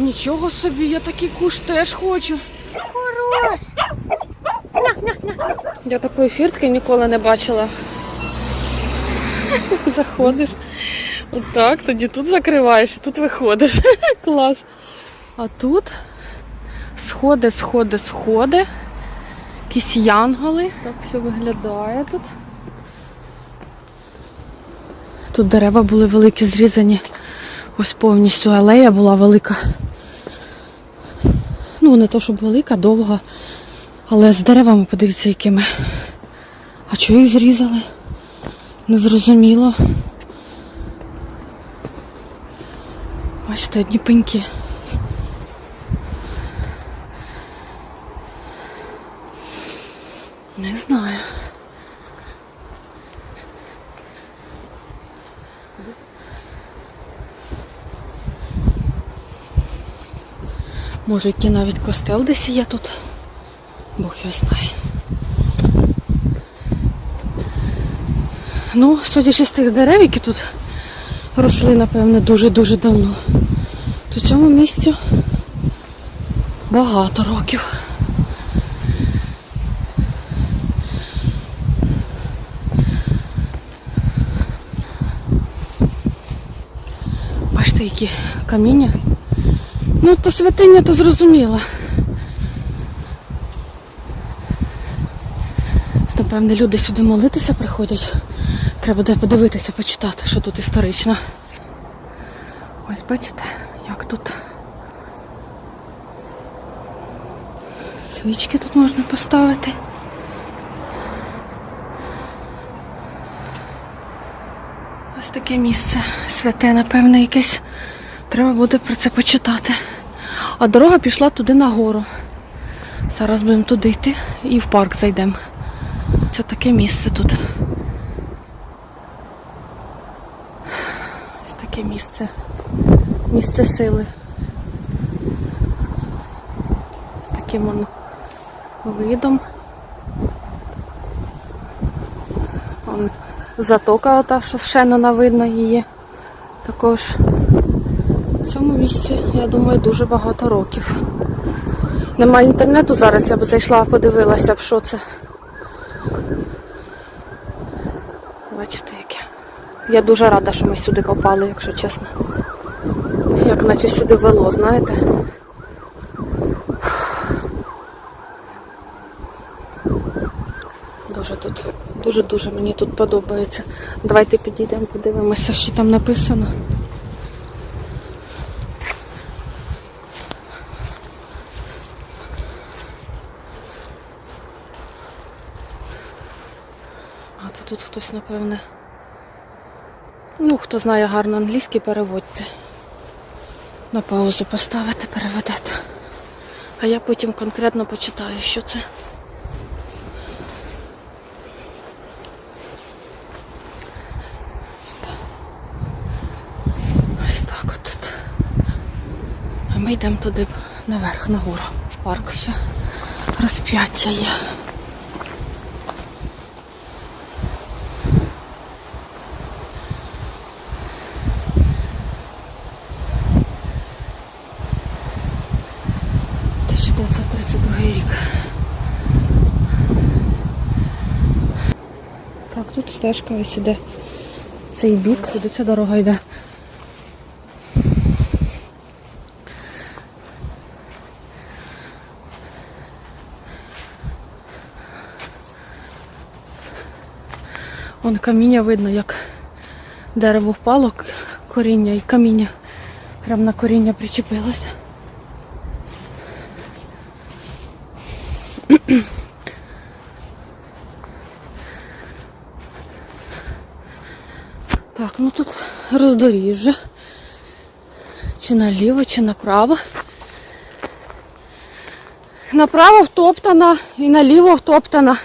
Нічого собі, я такий куш теж хочу. Хорош. Я такої фіртки ніколи не бачила. Заходиш. Отак, тоді тут закриваєш, тут виходиш. Клас. А тут сходи, сходи, сходи. Якісь янголи. Так все виглядає тут. Тут дерева були великі, зрізані. Ось повністю алея була велика. Ну, не то, щоб велика, довга. Але з деревами подивіться, якими. А чого їх зрізали? Незрозуміло. Бачите, одні пеньки. Не знаю. Може, який навіть костел десь є тут. Бог його знає. Ну, судячи з тих дерев, які тут росли, напевне, дуже-дуже давно, то цьому місцю багато років. Бачите, які каміння. Ну, то святиня, то зрозуміло. Напевне, люди сюди молитися приходять. Треба буде подивитися, почитати, що тут історично. Ось бачите, як тут свічки тут можна поставити. Ось таке місце святе, напевне, якесь. Треба буде про це почитати. А дорога пішла туди нагору. Зараз будемо туди йти і в парк зайдемо. Це таке місце тут. Ось таке місце. Місце сили. З таким он видом. Затока ота, що з Шеннона видно її. Також цьому місці, я думаю, дуже багато років. Немає інтернету зараз, я б зайшла, подивилася б, що це. Бачите, яке. Я дуже рада, що ми сюди попали, якщо чесно. Як наче сюди вело, знаєте. Дуже тут, дуже-дуже мені тут подобається. Давайте підійдемо, подивимося, що там написано. Хтось, напевне. Ну, хто знає гарно англійський, переводьте. На паузу поставите, переведете. А я потім конкретно почитаю, що це. Ось так. От тут. А ми йдемо туди наверх, нагору, в парк ще. Розп'яття є. – 1932 рік. Так, тут стежка ось іде. Цей бік, куди ця дорога йде. Вон каміння видно, як дерево впало, коріння і каміння. Прямо на коріння причепилося. Так, ну тут роздоріжжя. Чи наліво, чи направо. Направо втоптана і наліво втоптана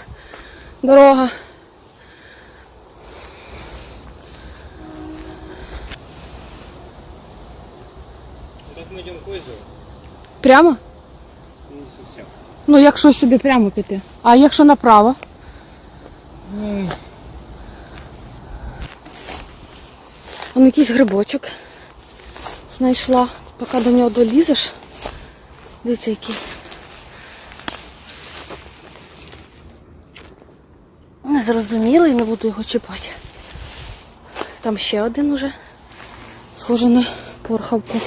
дорога. Так мы идем к? Прямо? Не совсем. Ну, якщо сюди прямо піти. А якщо направо? Ну, Он якийсь грибочок знайшла. Поки до нього долізеш. Дивіться, який. Незрозумілий, не буду його чіпати. Там ще один уже. схожий на порхавку.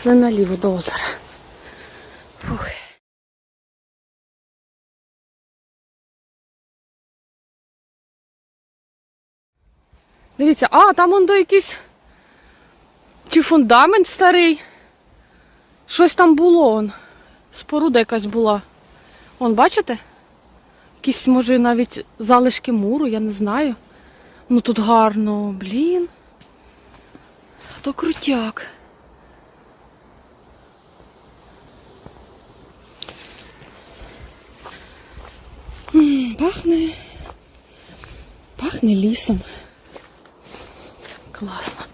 Пішли наліво до озера. Фух. Дивіться, а, там он до якийсь чи фундамент старий. Щось там було. Он. Споруда якась була. Он, бачите? Якісь, може, навіть залишки муру, я не знаю. Ну тут гарно, блін. То крутяк. М, Пахне. Пахне лісом. Класно.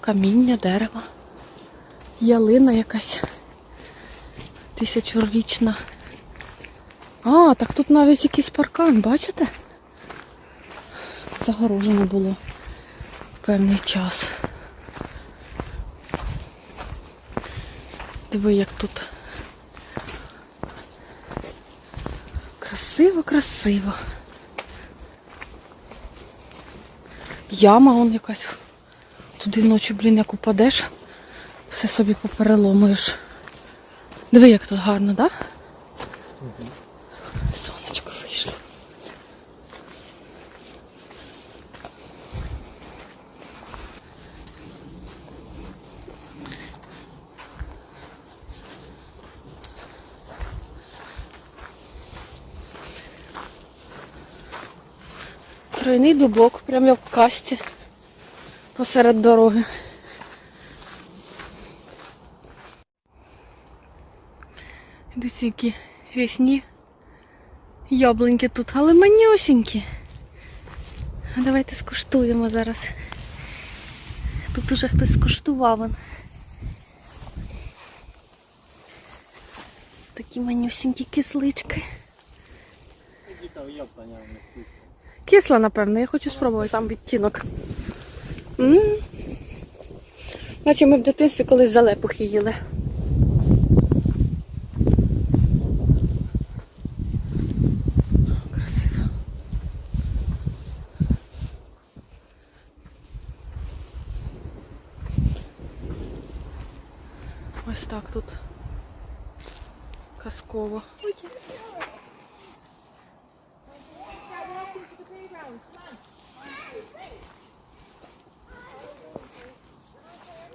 Каміння, дерево. Ялина якась тисячорічна. А, так тут навіть якийсь паркан, бачите? Загорожено було певний час. Диви, як тут. Красиво, красиво. Яма он якась. Туди ночі, блін, як упадеш, все собі попереломуєш. Диви, як тут гарно, так? Да? Тройний дубок, прямо як в касті посеред дороги. Дивіться, які рясні яблуньки тут, але манюсінькі. Давайте скуштуємо зараз. Тут уже хтось скуштував. Такі манюсінькі кислички. Кисла, напевно, я хочу спробувати сам відтінок. М. Наче ми в дитинстві колись залепухи їли. Красиво. Ось так тут казково.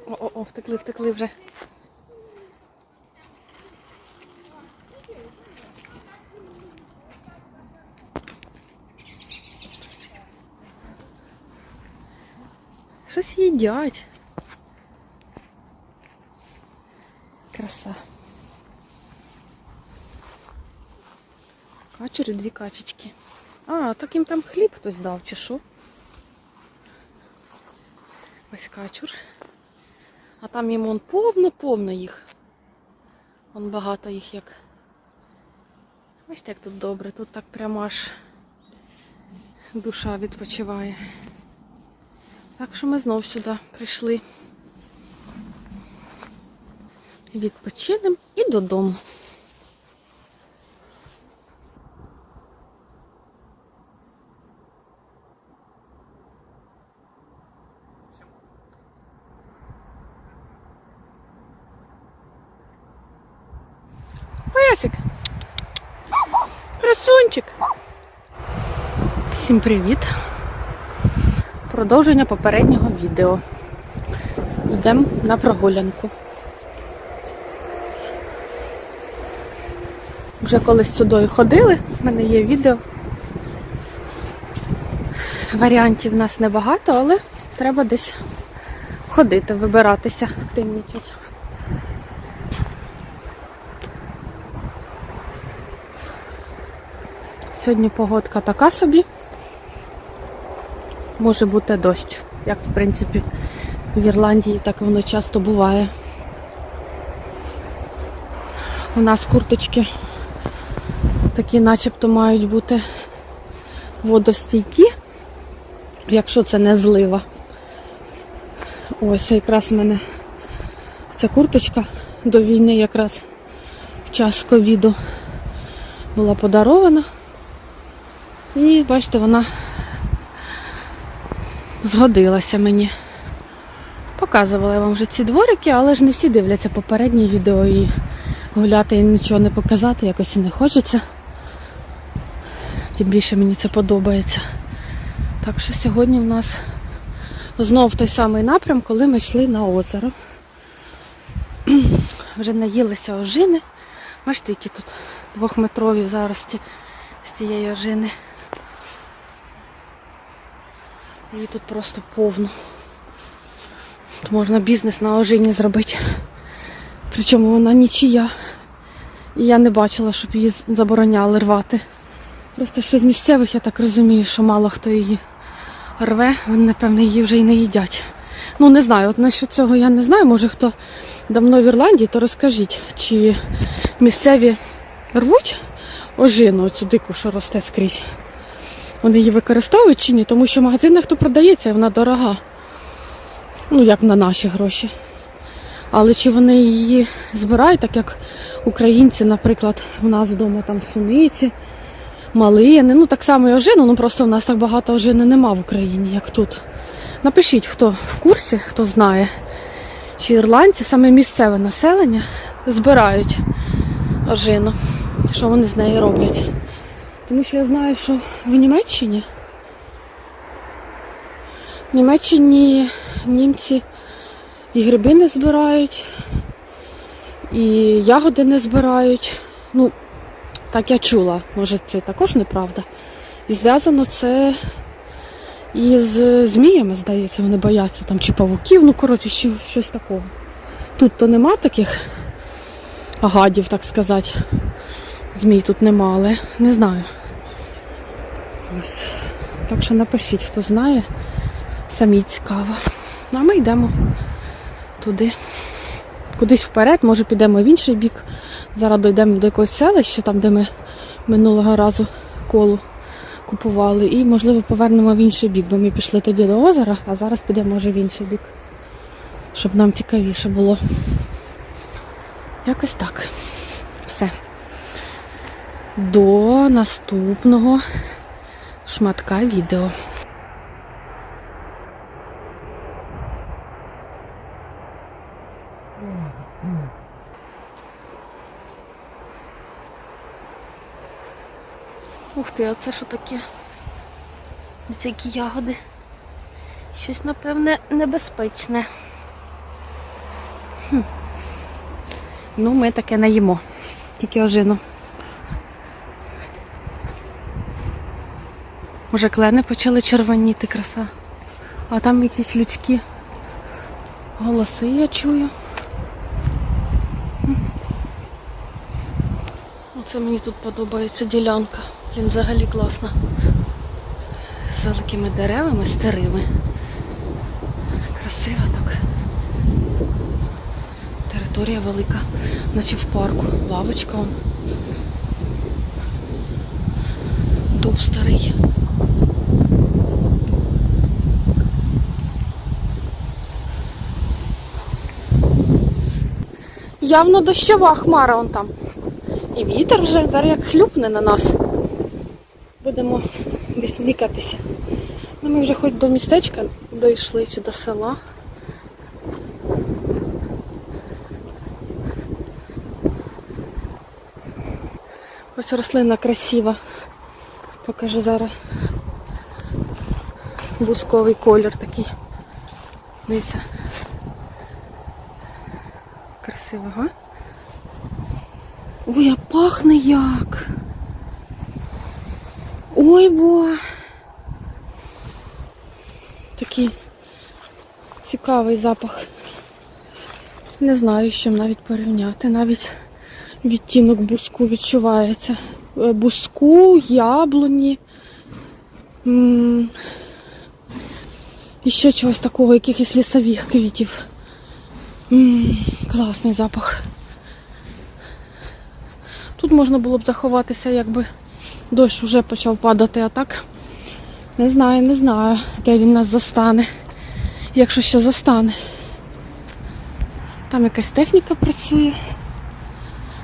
О-о-о, втекли, втекли вже. Щось їдять. Краса. Качури, дві качечки. А, так їм там хліб хтось дав, чи що? Ось качур. А там їм он повно-повно їх. Вон багато їх як. Бачите, як тут добре, тут так прямо аж душа відпочиває. Так що ми знов сюди прийшли. Відпочинемо і додому. Песик. Красунчик. Всім привіт. Продовження попереднього відео. Йдемо на прогулянку. Вже колись сюди ходили, в мене є відео. Варіантів в нас небагато, але треба десь ходити, вибиратися, активнічати. Сьогодні погодка така собі. Може бути дощ, як в принципі в Ірландії так воно часто буває. У нас курточки такі начебто мають бути водостійкі, якщо це не злива. Ось якраз у мене ця курточка до війни якраз в час ковіду була подарована. І бачите, вона згодилася мені. Показувала я вам вже ці дворики, але ж не всі дивляться попереднє відео і гуляти і нічого не показати, якось і не хочеться. Тим більше мені це подобається. Так що сьогодні в нас знов той самий напрям, коли ми йшли на озеро. Вже наїлися ожини. Бачите, які тут двохметрові зарості з цієї ожини. Її тут просто повно. Тут можна бізнес на ожині зробити. Причому вона нічия. І я не бачила, щоб її забороняли рвати. Просто що з місцевих, я так розумію, що мало хто її рве, вони, напевно, її вже й не їдять. Ну, не знаю, от насчет цього я не знаю. Може хто давно в Ірландії, то розкажіть, чи місцеві рвуть ожину, цю дику, що росте скрізь. Вони її використовують чи ні, тому що в магазинах то продається, вона дорога. Ну, як на наші гроші. Але чи вони її збирають, так як українці, наприклад, у нас вдома там суниці, малини, ну так само і ожину, ну просто в нас так багато ожини нема в Україні, як тут. Напишіть, хто в курсі, хто знає, чи ірландці, саме місцеве населення, збирають ожину, що вони з нею роблять. Тому що я знаю, що в Німеччині в Німеччині німці і гриби не збирають, і ягоди не збирають. Ну, так я чула, може це також неправда. І зв'язано це із зміями, здається, вони бояться там чи павуків, ну коротше, що, щось такого. Тут то нема таких гадів, так сказати. Змій тут нема, але не знаю. Ось. Так що напишіть, хто знає. Самі цікаво. А ми йдемо туди. Кудись вперед, може підемо в інший бік. Зараз дійдемо до якогось селища, там, де ми минулого разу колу купували. І, можливо, повернемо в інший бік, бо ми пішли тоді до озера, а зараз підемо може в інший бік. Щоб нам цікавіше було. Якось так. Все. До наступного шматка відео. Ух ти, а це що таке? Це які ягоди. Щось, напевне, небезпечне. Хм. Ну, ми таке не їмо. Тільки ожину. Може, клени почали червоніти краса. А там якісь людські голоси я чую. Оце мені тут подобається ділянка. Блін, взагалі класна. З великими деревами, старими. Красиво так. Територія велика, наче в парку. Лавочка. Дуб старий. Явно дощова хмара он там. І вітер вже зараз як хлюпне на нас. Будемо десь нікатися. Ну, ми вже хоч до містечка дійшли чи до села. Ось рослина красива. Покажу зараз. Бусковий колір такий. Дивіться. Красиво, га? Ой, а пахне як. Ой, бо. Такий цікавий запах. Не знаю, з чим навіть порівняти. Навіть відтінок буску відчувається. Е, Буску, яблуні. І ще чогось такого, якихось лісових квітів. М, Класний запах. Тут можна було б заховатися, якби дощ вже почав падати, а так не знаю, не знаю, де він нас застане. Якщо ще застане. Там якась техніка працює.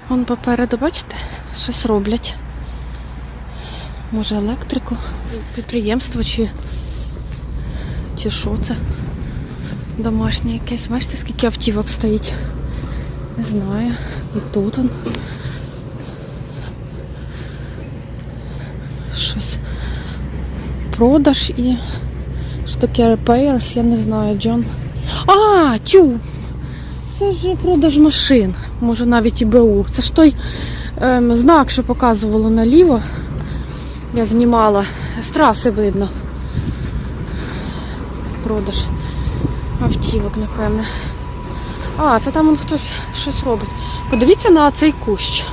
Вон попереду, бачите, щось роблять. Може електрику, підприємство чи, чи що це? Домашнє якесь. Бачите, скільки автівок стоїть? Не знаю. І тут он. Щось. Продаж і. Що таке repairs, я не знаю, Джон. А, тю! Це ж продаж машин. Може навіть і БУ. Це ж той ем, знак, що показувало наліво. Я знімала. З траси видно. Продаж автівок, напевне. А, це там хтось щось робить. Подивіться на цей кущ.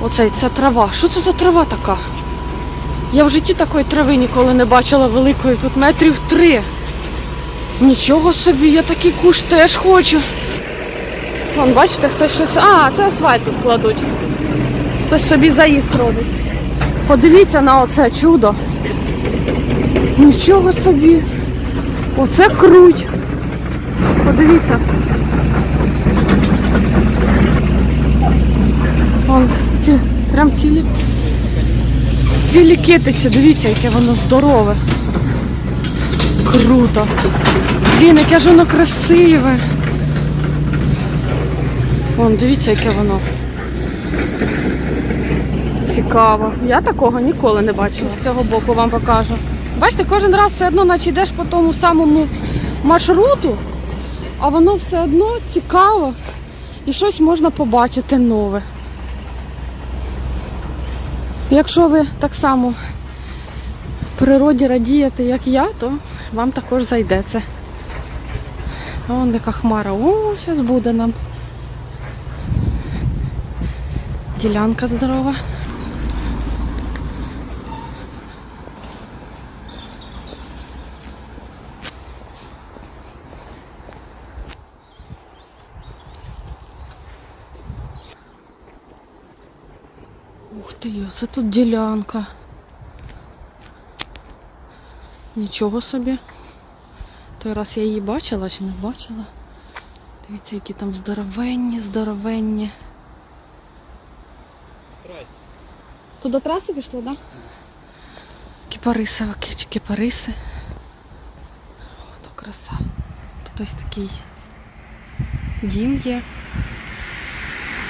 Оцей, ця трава. Що це за трава така? Я в житті такої трави ніколи не бачила великої. Тут метрів три. Нічого собі, я такий кущ теж хочу. Вон, бачите, хтось щось. А, це асфальт тут кладуть. Хтось собі заїзд робить. Подивіться на оце чудо. Нічого собі. Оце круть. Подивіться. Вон, ці, прям цілі. Цілі китиці, дивіться, яке воно здорове. Круто. Блін, яке ж воно красиве. Вон, дивіться, яке воно. Цікаво. Я такого ніколи не бачила. З цього боку вам покажу. Бачите, кожен раз все одно, наче йдеш по тому самому маршруту, а воно все одно цікаво і щось можна побачити нове. Якщо ви так само природі радієте, як я, то вам також зайде це. А Вон яка хмара. О, зараз буде нам. Ділянка здорова. Це тут ділянка. Нічого собі. Той раз я її бачила чи не бачила. Дивіться, які там здоровенні, здоровенні. Тут до траси пішло, так? Да? Кіпариси, чи кіпариси. О, то краса. Тут ось такий дім є.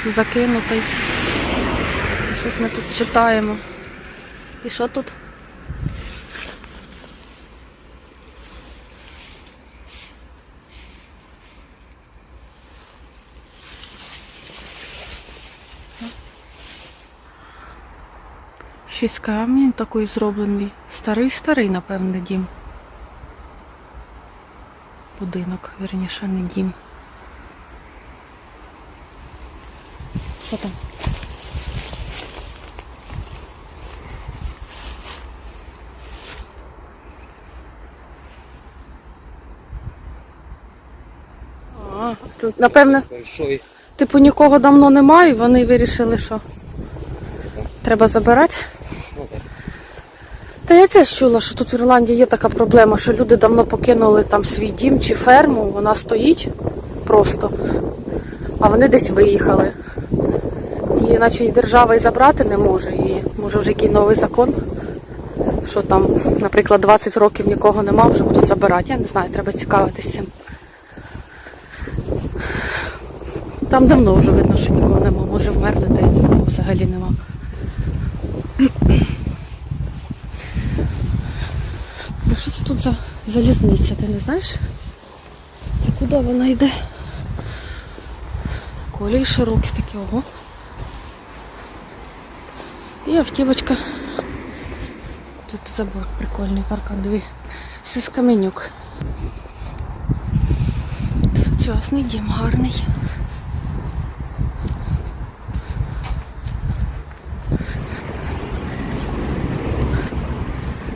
Закинутий. Щось ми тут читаємо. І що тут? Щось камінь такий зроблений. Старий-старий, напевне, дім. Будинок, вірніше, не дім. Що там? А, тут, напевне, типу нікого давно немає, і вони вирішили, що треба забирати. Ну. Та я теж чула, що тут в Ірландії є така проблема, що люди давно покинули там свій дім чи ферму, вона стоїть просто, а вони десь виїхали. І наче і держава і забрати не може. І може вже який новий закон, що там, наприклад, 20 років нікого нема, вже будуть забирати. Я не знаю, треба цікавитись цим. Там давно вже видно, що нікого нема. Може вмерли, та й нікого взагалі нема. А що це тут за залізниця, ти не знаєш? Це куди вона йде? Колії широкі такі, ого. І автівочка. Тут забор прикольний паркан, диви. Все з каменюк. Сучасний дім, гарний.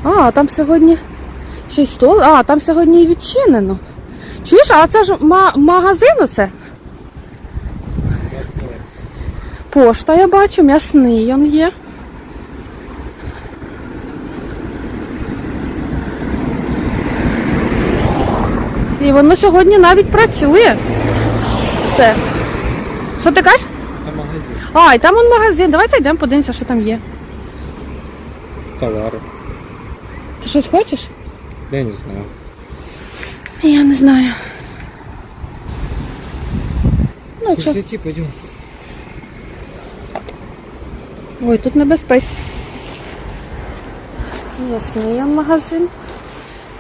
А, там сьогодні ще й стол. А, там сьогодні і відчинено. Чуєш, а це ж ма- магазин оце? пошта, я бачу, м'ясний он є. І воно сьогодні навіть працює. Все. Що ти кажеш? На магазин. А, і там он магазин. Давай зайдемо, подивимося, що там є. Товари. Ти щось хочеш? Я не знаю. Я не знаю. Ну, Хочешь що... зайти, пойдем. Ой, тут небезпечно. М'ясний магазин.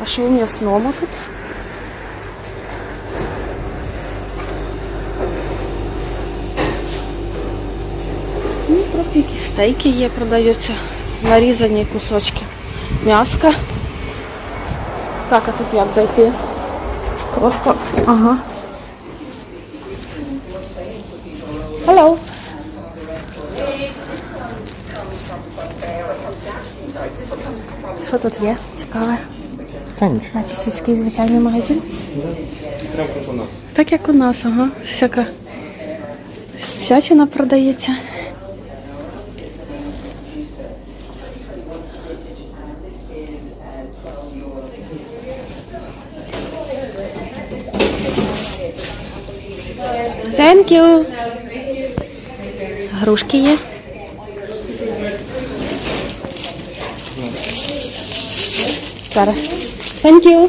А що у м'ясному тут? Ну, трохи якісь стейки є, продаються. Нарізані кусочки м'яска. Так, а тут як зайти? Просто. Ага. Hello. Що тут є? Цікаве. Та нічого. Наче сільський звичайний магазин. Прям как у нас. Так як у нас, ага. Всяка всячина продається. Thank you. Грушки є. Зараз. Thank you.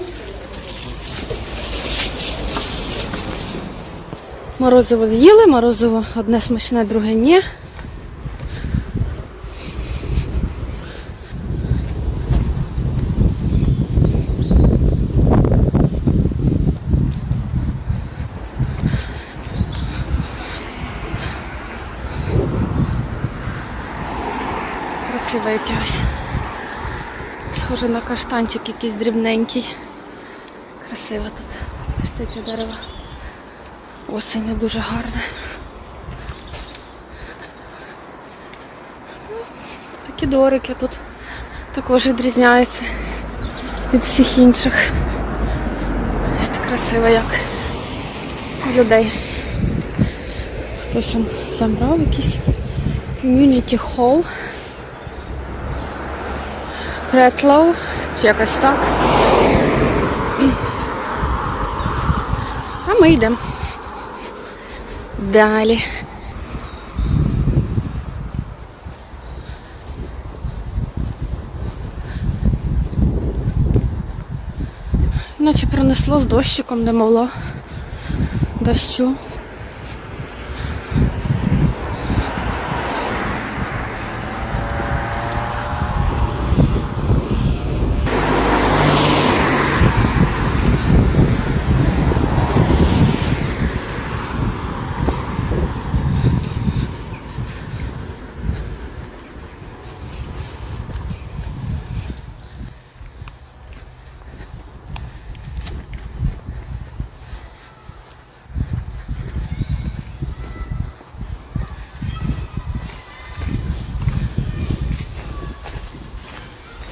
Морозиво з'їли, морозиво одне смачне, друге ні. Красиве якесь. Схоже на каштанчик якийсь дрібненький. Красиво тут. Бачите, яке дерево. Осінню дуже гарне. Такі дорики тут також відрізняються від всіх інших. Так красиво як у людей. Хтось там забрав якийсь community hall. Кретлоу, чи якось так. А ми йдемо. Далі. Наче принесло з дощиком, не могло дощу.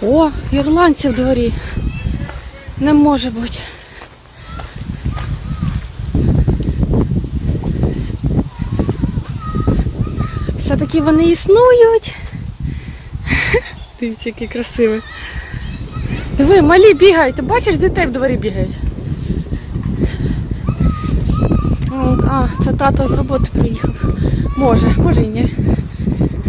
О, ірландці в дворі. Не може бути. Все-таки вони існують. Дивіться, які красиві. Диви, малі бігають. Ти бачиш, дітей в дворі бігають. А, це тато з роботи приїхав. Може, може і ні.